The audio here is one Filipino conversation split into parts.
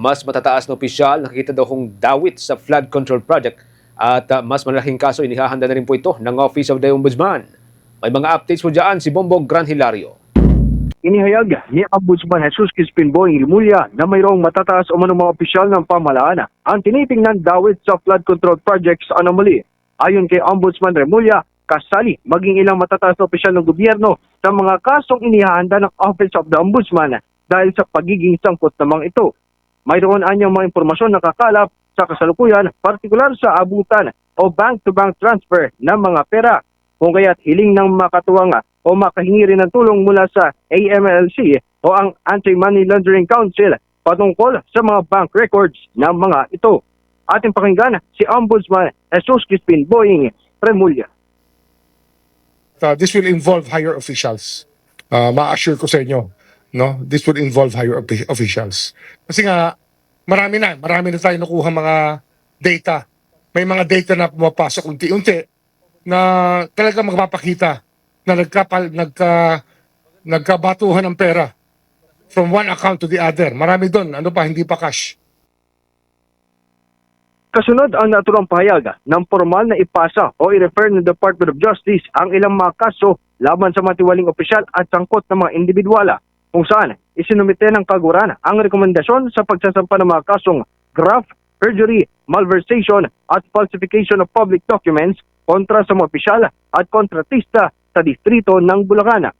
Mas matataas na opisyal nakikita daw kong dawit sa flood control project at ah, mas malaking kaso inihahanda na rin po ito ng Office of the Ombudsman. May mga updates po dyan si Bombong Gran Hilario. Inihayag ni Ombudsman Jesus Crispin Boying Rimulya na mayroong matataas o manong mga opisyal ng pamahalaan ang tinitingnan dawit sa flood control projects anomaly. Ayon kay Ombudsman Remulla, kasali maging ilang matataas na opisyal ng gobyerno sa mga kasong inihahanda ng Office of the Ombudsman dahil sa pagiging sangkot namang ito. Mayroon anyang mga impormasyon na kakalap sa kasalukuyan, partikular sa abutan o bank-to-bank transfer ng mga pera kung kaya't hiling ng makatuwang o makahingi rin ng tulong mula sa AMLC o ang Anti-Money Laundering Council patungkol sa mga bank records ng mga ito. Ating pakinggan si Ombudsman Jesus Crispin Boying Remulla. uh, this will involve higher officials. Uh, ma-assure ko sa inyo, no? This will involve higher offi- officials. Kasi nga, marami na, marami na tayo nakuha mga data. May mga data na pumapasok unti-unti na talaga magpapakita na nagkapal, nagka, nagkabatuhan ng pera from one account to the other. Marami doon, ano pa, hindi pa cash. Kasunod ang naturang pahayag ng formal na ipasa o i-refer ng Department of Justice ang ilang mga kaso laban sa matiwaling opisyal at sangkot ng mga individuala kung saan isinumite ng kaguran ang rekomendasyon sa pagsasampa ng mga kasong graft, perjury, malversation at falsification of public documents kontra sa mga opisyal at kontratista sa distrito ng Bulacan.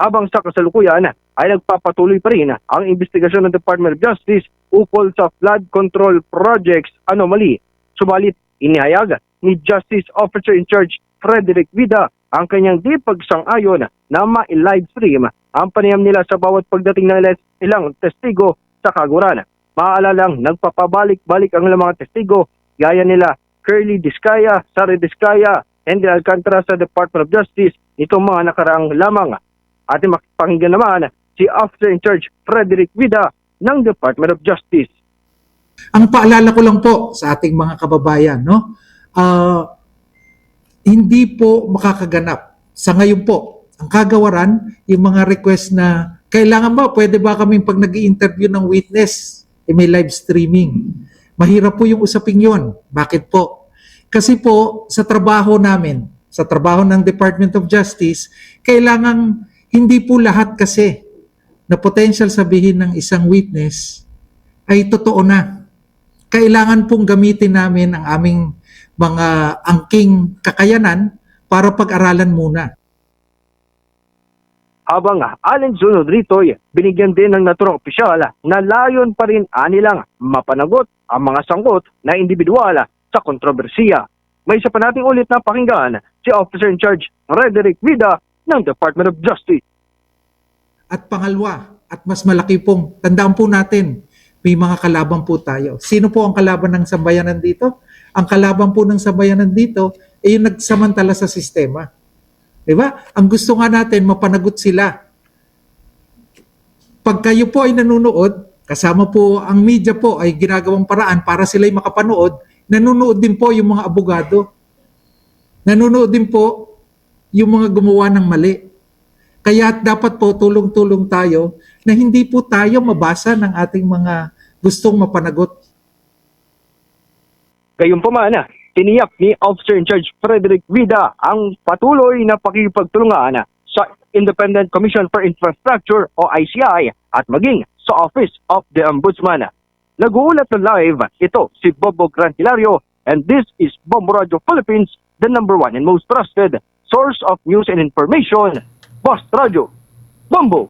Habang sa kasalukuyan ay nagpapatuloy pa rin ang investigasyon ng Department of Justice ukol sa flood control projects anomaly. Subalit, inihayag ni Justice Officer in Charge Frederick Vida ang kanyang di pagsang-ayon na ma-live stream ang panayam nila sa bawat pagdating ng ilang testigo sa kaguran. Maalalang nagpapabalik-balik ang mga testigo gaya nila Curly Discaya, Sari Discaya, and Alcantara sa Department of Justice itong mga nakaraang lamang. Ating makipakinggan naman si Officer in Charge Frederick Vida ng Department of Justice. Ang paalala ko lang po sa ating mga kababayan, no? ah, hindi po makakaganap. Sa ngayon po, ang kagawaran, yung mga request na kailangan ba, pwede ba kaming pag nag interview ng witness, eh may live streaming. Mahirap po yung usaping yon. Bakit po? Kasi po, sa trabaho namin, sa trabaho ng Department of Justice, kailangan hindi po lahat kasi na potential sabihin ng isang witness ay totoo na. Kailangan pong gamitin namin ang aming mga angking kakayanan para pag-aralan muna. Habang alinsunod rito, binigyan din ng naturang opisyal na layon pa rin anilang mapanagot ang mga sangkot na individual sa kontrobersiya. May isa pa nating ulit na pakinggan si Officer in Charge Frederick Vida ng Department of Justice. At pangalawa, at mas malaki pong, tandaan po natin, may mga kalaban po tayo. Sino po ang kalaban ng sambayanan dito? Ang kalaban po ng sambayanan dito ay yung nagsamantala sa sistema. Di ba? Ang gusto nga natin, mapanagot sila. Pag kayo po ay nanonood, kasama po ang media po ay ginagawang paraan para sila'y makapanood, nanonood din po yung mga abogado. Nanonood din po yung mga gumawa ng mali. Kaya dapat po tulong-tulong tayo na hindi po tayo mabasa ng ating mga gustong mapanagot. Gayunpaman, tiniyak ni Officer in Charge Frederick Vida ang patuloy na pakipagtulungan sa Independent Commission for Infrastructure o ICI at maging sa Office of the Ombudsman. Nag-uulat na live ito si Bobo Gran Hilario and this is Bombo Radio Philippines, the number one and most trusted source of news and information. Boss Radio, Bombo!